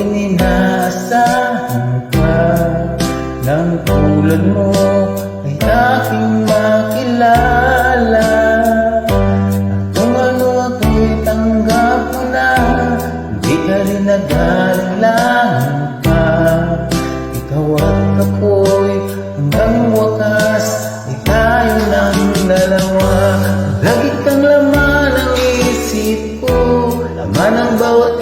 inaasahan pa Nang tulad mo ay aking makilala. At kung ano ako'y tanggap ko na Hindi ka rin nag-alinlangan pa. Ikaw at ako'y hanggang wakas Ay tayo ng dalawa. Lagi kang laman ang isip ko Laman ang bawat